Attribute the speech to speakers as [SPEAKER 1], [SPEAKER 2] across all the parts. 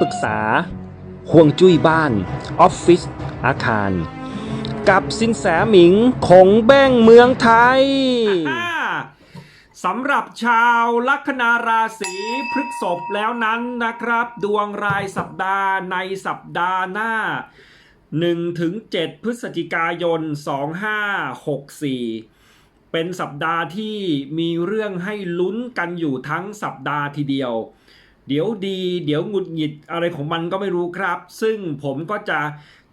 [SPEAKER 1] ปรึกษาห่วงจุ้ยบ้าน ออฟฟิศอาคาร กับสินแสหมิงคงแบ้งเมืองไทย สำหรับชาวลัคนาราศีพฤกษภแล้วนั้นนะครับ ดวงรายสัปดาห์ในสัปดาห์หน้า1ถึง7พฤศจิกายน 2564 เป็นสัปดาห์ที่มีเรื่องให้ลุ้นกันอยู่ทั้งสัปดาห์ทีเดียว เดี๋ยวดี เดี๋ยวหงุดหงิดอะไรของมันก็ไม่รู้ครับ ซึ่งผมก็จะ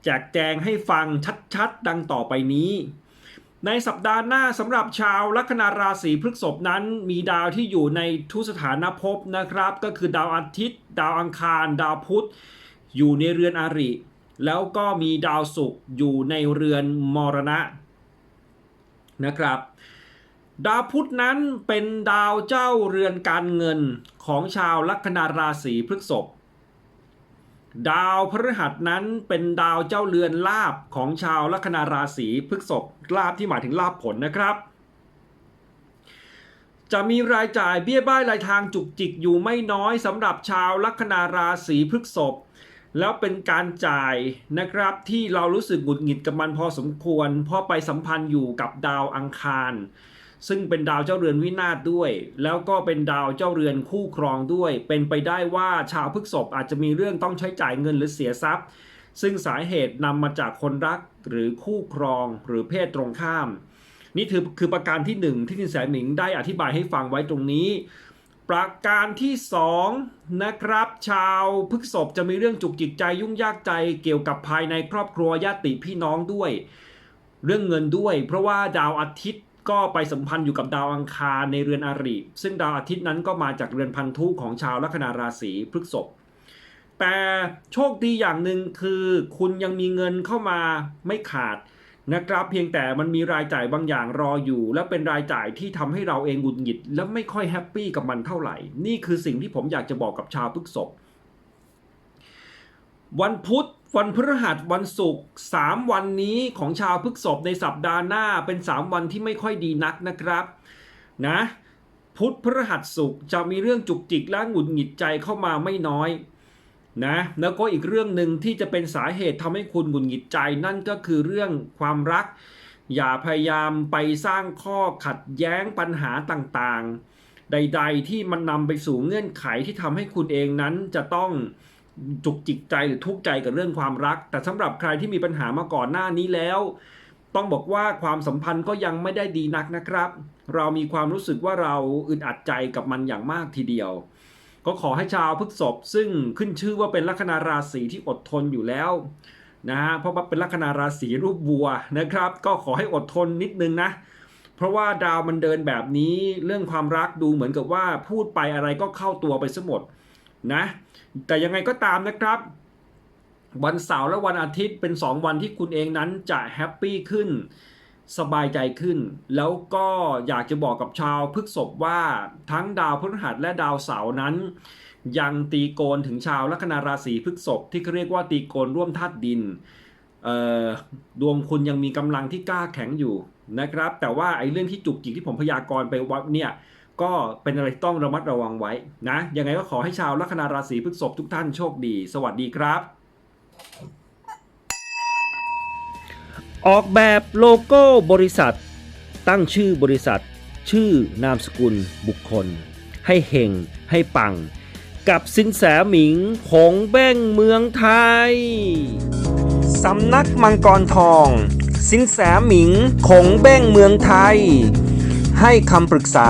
[SPEAKER 1] แจกแจงให้ฟังชัดๆ ดังต่อไปนี้ ในสัปดาห์หน้าสำหรับชาวลัคนาราศีพฤษภนั้น มีดาวที่อยู่ในทุสถานภพนะครับ ก็คือดาวอาทิตย์ ดาวอังคาร ดาวพุธ อยู่ในเรือนอริ แล้วก็มีดาวศุกร์อยู่ในเรือนมรณะนะครับ ดาวพุธนั้นเป็นดาวเจ้าเรือนการเงิน ของชาวลัคนาราศีพฤษภดาวพฤหัสนั้นเป็นดาวเจ้าเรือนลาบของชาวลัคนาราศีพฤษภลาบที่หมายถึงลาบผลนะครับ จะมีรายจ่ายเบี้ยบ้ายรายทางจุกจิกอยู่ไม่น้อยสำหรับชาวลัคนาราศีพฤษภแล้วเป็นการจ่ายนะครับที่เรารู้สึกหงุดหงิดกับมันพอสมควร เพราะไปสัมพันธ์อยู่กับดาวอังคาร ซึ่งเป็นดาวเจ้าเรือนวินาศด้วย แล้วก็เป็นดาวเจ้าเรือนคู่ครองด้วย เป็นไปได้ว่าชาวพฤกษภอาจจะมีเรื่องต้องใช้จ่ายเงินหรือเสียทรัพย์ ซึ่งสาเหตุนำมาจากคนรักหรือคู่ครองหรือเพศตรงข้าม นี่คือคือประการที่หนึ่งที่สินแสหมิงได้อธิบายให้ฟังไว้ตรงนี้ ประการที่สองนะครับ ชาวพฤกษภจะมีเรื่องจุกจิกใจยุ่งยากใจเกี่ยวกับภายในครอบครัวญาติพี่น้องด้วย เรื่องเงินด้วย เพราะว่าดาวอาทิตย์ ก็ไปสัมพันธ์อยู่กับดาวอังคารในเรือนอาริซึ่งดาวอาทิตย์นั้นก็มาจากเรือนพันธุของชาวลัคนาราศีพฤษภแต่โชคดีอย่างหนึ่งคือคุณยังมีเงินเข้ามาไม่ขาดนะครับเพียงแต่มันมีรายจ่ายบางอย่างรออยู่ และเป็นรายจ่ายที่ทำให้เราเองหงุดหงิด และไม่ค่อยแฮปปี้กับมันเท่าไหร่ นี่คือสิ่งที่ผมอยากจะบอกกับชาวพฤกษภ วันพุธวันพฤหัสวันศุกร์สามวันนี้ของชาวพฤกษภในสัปดาห์หน้าเป็นสามวันที่ไม่ค่อยดีนักนะครับนะพุธพฤหัสศุกร์จะมีเรื่องจุกจิกและหงุดหงิดใจเข้ามาไม่น้อยนะแล้วก็อีกเรื่องหนึ่งที่จะเป็นสาเหตุทำให้คุณหงุดหงิดใจนั่นก็คือเรื่องความรัก อย่าพยายามไปสร้างข้อขัดแย้งปัญหาต่างๆ ใด ๆ ที่มันนำไปสู่เงื่อนไขที่ทำให้คุณเองนั้นจะต้อง จุกจิกใจหรือทุกข์ใจกับเรื่องความรัก แต่สำหรับใครที่มีปัญหามาก่อนหน้านี้แล้ว ต้องบอกว่าความสัมพันธ์ก็ยังไม่ได้ดีนักนะครับ เรามีความรู้สึกว่าเราอึดอัดใจกับมันอย่างมากทีเดียว ก็ขอให้ชาวพฤกษภซึ่งขึ้นชื่อว่าเป็นลัคนาราศีที่อดทนอยู่แล้วนะฮะเพราะว่าเป็นลัคนาราศีรูปวัวนะครับ ก็ขอให้อดทนนิดนึงนะเพราะว่าดาวมันเดินแบบนี้เรื่องความรักดูเหมือนกับว่าพูดไปอะไรก็เข้าตัวไปซะหมด นะแต่ยังไงก็ตามนะครับ วันเสาร์และวันอาทิตย์เป็น 2 วันที่คุณเองนั้นจะแฮปปี้ขึ้นสบายใจขึ้น แล้วก็อยากจะบอกกับชาวพฤกษภว่าทั้งดาวพฤหัสและดาวเสาร์นั้น ยังตีโกนถึงชาวลัคนาราศีพฤกษภที่เขาเรียกว่าตีโกนร่วมธาตุดินดวงคุณยังมีกำลังที่กล้าแข็งอยู่นะครับ แต่ว่าไอ้เรื่องที่จุกจิกที่ผมพยากรณ์ไปว่าเนี่ย ก็เป็นอะไรที่ต้องระมัดระวังไว้นะยังไงก็ขอให้ชาวลัคนาราศีพฤษภทุกท่านโชคดี สวัสดีครับ ออกแบบโลโก้บริษัท ตั้งชื่อบริษัท ชื่อนามสกุลบุคคล ให้เฮงให้ปัง กับสินแสหมิงคงแบ้งเมืองไทย สำนักมังกรทอง สินแสหมิงคงแบ้งเมืองไทย ให้คำปรึกษา